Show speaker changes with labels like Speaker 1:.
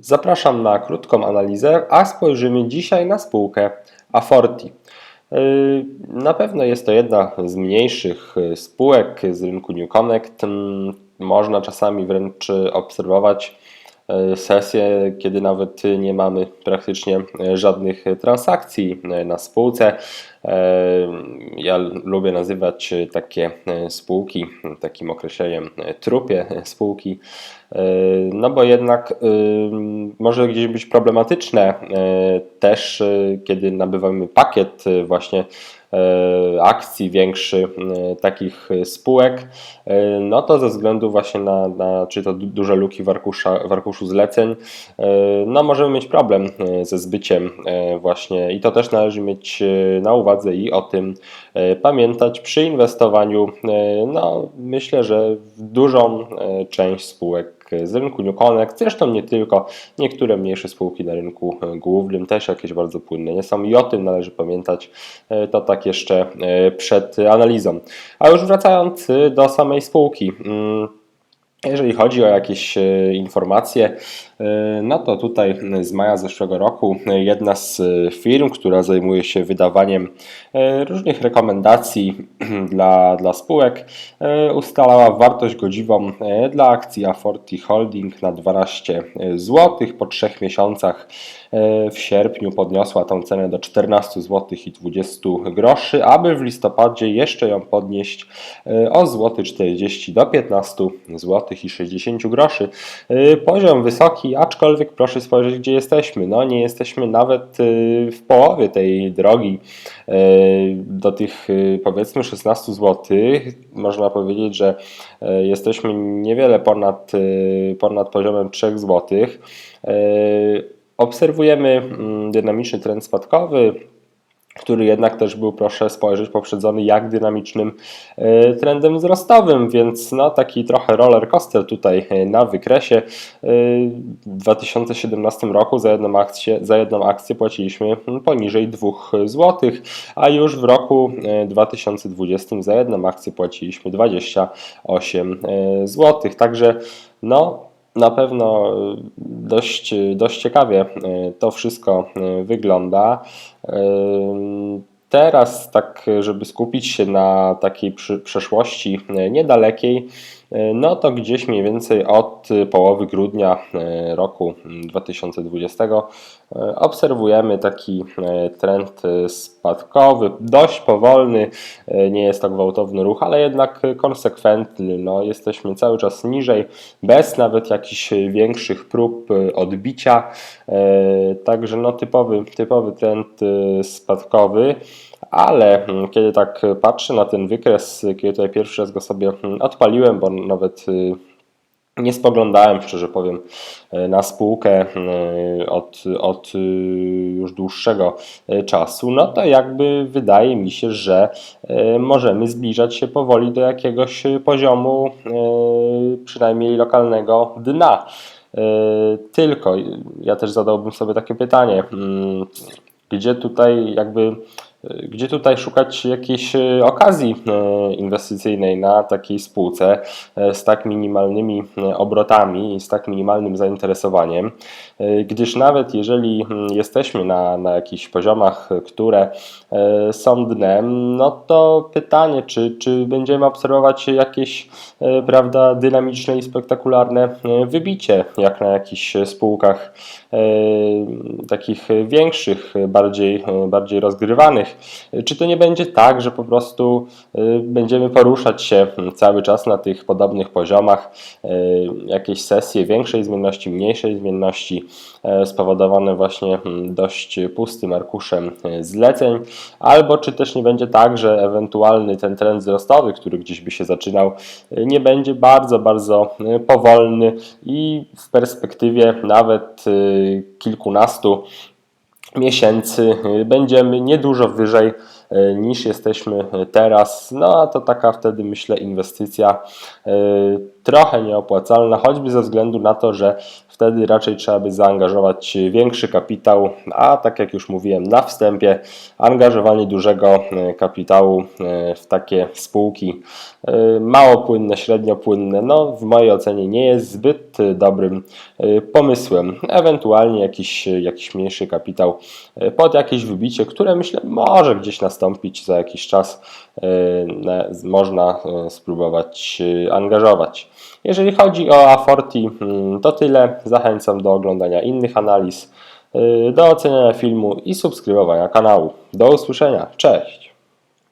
Speaker 1: Zapraszam na krótką analizę, a spojrzymy dzisiaj na spółkę Aforti. Yy, Na pewno jest to jedna z mniejszych yy, spółek z rynku New Connect. Mm, Można czasami wręcz obserwować yy, sesje, kiedy nawet nie mamy praktycznie yy, żadnych transakcji na spółce. Ja lubię nazywać takie spółki takim określeniem trupie spółki, no bo jednak yy, może gdzieś być problematyczne yy, też, kiedy nabywamy pakiet właśnie akcji większy takich spółek, no to ze względu właśnie na, na czy to du- duże luki w, arkusza, w arkuszu zleceń, no możemy mieć problem ze zbyciem właśnie. I to też należy mieć na uwadze i o tym pamiętać przy inwestowaniu, no myślę, że w dużą część spółek z rynku New Connect, zresztą nie tylko, niektóre mniejsze spółki na rynku yy, głównym też jakieś bardzo płynne nie są i o tym należy pamiętać, yy, to tak jeszcze yy, przed analizą. A już wracając do samej spółki, mm, jeżeli chodzi o jakieś e, informacje, e, no to tutaj z maja zeszłego roku jedna z e, firm, która zajmuje się wydawaniem różnych rekomendacji dla, dla spółek, ustalała wartość godziwą dla akcji Aforti Holding na 12 zł. Po trzech miesiącach w sierpniu podniosła tą cenę do 14 zł i 20 groszy, aby w listopadzie jeszcze ją podnieść o złoty 40 do 15 zł 60 groszy. E, Poziom wysoki, aczkolwiek proszę spojrzeć gdzie jesteśmy. No nie jesteśmy nawet e, w połowie tej drogi e, do tych powiedzmy 16 zł. Można powiedzieć, że jesteśmy niewiele ponad, ponad poziomem 3 zł. Obserwujemy mm, dynamiczny trend spadkowy, który jednak też był, proszę spojrzeć, poprzedzony jak dynamicznym e, trendem wzrostowym, więc no taki trochę roller coaster tutaj e, na wykresie. E, W 2017 roku za jedną akcję, za jedną akcję płaciliśmy mm, poniżej 2 zł, a już w roku e, 2020 za jedną akcję płaciliśmy 28 zł. Także no na pewno e, dość, dość ciekawie e, to wszystko e, wygląda. Teraz, tak, żeby skupić się na takiej przeszłości niedalekiej, no to gdzieś mniej więcej od połowy grudnia e, roku 2020 e, obserwujemy taki e, trend e, spadkowy, dość powolny, e, nie jest to gwałtowny ruch, ale jednak konsekwentny. No, jesteśmy cały czas niżej, bez nawet jakichś większych prób e, odbicia. E, Także no, typowy, typowy trend e, spadkowy. Ale mm, kiedy tak patrzę na ten wykres, kiedy tutaj pierwszy raz go sobie mm, odpaliłem, bo nawet y, nie spoglądałem, szczerze powiem, e, na spółkę e, od, od już dłuższego czasu, no to jakby wydaje mi się, że możemy zbliżać się powoli do jakiegoś poziomu, przynajmniej lokalnego dna. Tylko ja też zadałbym sobie takie pytanie, mm, gdzie tutaj jakby gdzie tutaj szukać jakiejś e, okazji e, inwestycyjnej na takiej spółce e, z tak minimalnymi obrotami i z tak minimalnym zainteresowaniem, gdyż nawet jeżeli jesteśmy na, na jakichś poziomach, które są dnem, no to pytanie, czy, czy będziemy obserwować jakieś prawda, dynamiczne i spektakularne wybicie, jak na jakichś spółkach takich większych, bardziej, bardziej rozgrywanych. Czy to nie będzie tak, że po prostu e, będziemy poruszać się cały czas na tych podobnych poziomach, e, jakieś sesje większej zmienności, mniejszej zmienności, e, spowodowane właśnie mm, dość pustym arkuszem zleceń, albo czy też nie będzie tak, że ewentualny ten trend wzrostowy, który gdzieś by się zaczynał, nie będzie bardzo, bardzo powolny i w perspektywie nawet kilkunastu miesięcy będziemy niedużo wyżej y, niż jesteśmy teraz. No a to taka wtedy myślę inwestycja y, trochę nieopłacalna, choćby ze względu na to, że wtedy raczej trzeba by zaangażować większy kapitał, a tak jak już mówiłem na wstępie, angażowanie dużego e, kapitału e, w takie spółki e, mało płynne, średnio płynne, no w mojej ocenie nie jest zbyt dobrym pomysłem. Ewentualnie jakiś, jakiś mniejszy kapitał pod jakieś wybicie, które myślę może gdzieś nastąpić za jakiś czas, na- można spróbować angażować. Jeżeli chodzi o Aforti, mm, to tyle. Zachęcam do oglądania innych analiz, y, do oceniania filmu i subskrybowania kanału. Do usłyszenia. Cześć!